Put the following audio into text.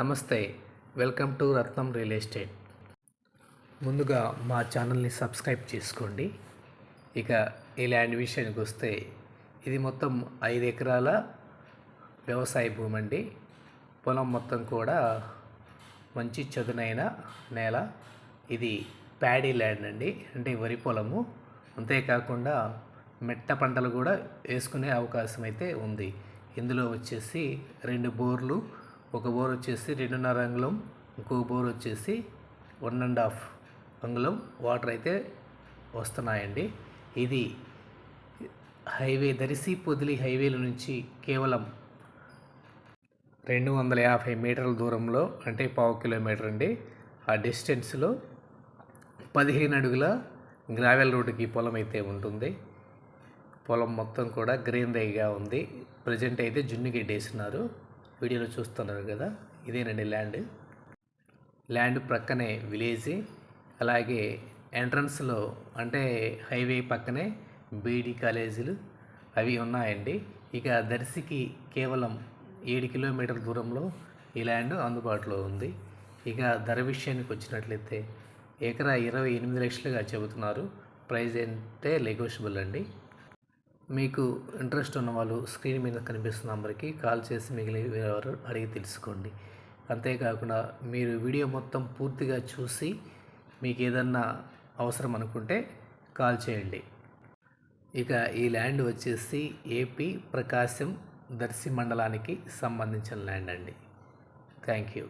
నమస్తే welcome to Ratnam real estate. ముందుగా మా ఛానల్ని సబ్స్క్రైబ్ చేసుకోండి. ఇక ఈ ల్యాండ్ విషయానికి వస్తే ఇది మొత్తం ఐదు ఎకరాల వ్యవసాయ భూమి అండి. పొలం మొత్తం కూడా మంచి చదునైన నేల. ఇది ప్యాడీ ల్యాండ్ అండి అంటే వరి పొలము. అంతేకాకుండా మెట్ట పంటలు కూడా వేసుకునే అవకాశం అయితే ఉంది. ఇందులో వచ్చేసి రెండు బోర్లు ఒక బోర్ వచ్చేసి రెండున్నర అంగుళం ఇంకో బోర్ వచ్చేసి వన్ అండ్ హాఫ్ అంగుళం వాటర్ అయితే వస్తున్నాయండి. ఇది హైవే దరిసి పొదిలి హైవేల నుంచి కేవలం రెండు వందల యాభై మీటర్ల దూరంలో అంటే పావు కిలోమీటర్ అండి. ఆ డిస్టెన్స్లో పదిహేను అడుగుల గ్రావెల్ రోడ్డుకి పొలం అయితే ఉంటుంది. పొలం మొత్తం కూడా గ్రీనరీగా ఉంది. ప్రజెంట్ అయితే జున్ను గడ్డి వీడియోలో చూస్తున్నారు కదా ఇదేనండి ల్యాండ్. ల్యాండ్ ప్రక్కనే విలేజ్ అలాగే ఎంట్రన్స్లో అంటే హైవే పక్కనే బీడీ కాలేజీలు అవి ఉన్నాయండి. ఇక దర్శికి కేవలం ఏడు కిలోమీటర్ల దూరంలో ఈ ల్యాండ్ అందుబాటులో ఉంది. ఇక ధర విషయానికి వచ్చినట్లయితే ఎకరా ఇరవై ఎనిమిది లక్షలుగా చెబుతున్నారు. ప్రైజ్ అంటే నెగోషియబుల్ అండి. మీకు ఇంట్రెస్ట్ ఉన్న వాళ్ళు స్క్రీన్ మీద కనిపిస్తున్న నెంబర్కి కాల్ చేసి మిగిలిన వివరాలు అడిగి తెలుసుకోండి. అంతేకాకుండా మీరు వీడియో మొత్తం పూర్తిగా చూసి మీకు ఏదన్నా అవసరం అనుకుంటే కాల్ చేయండి. ఇక ఈ ల్యాండ్ వచ్చేసి ఏపీ ప్రకాశం దర్శి మండలానికి సంబంధించిన ల్యాండ్ అండి. Thank you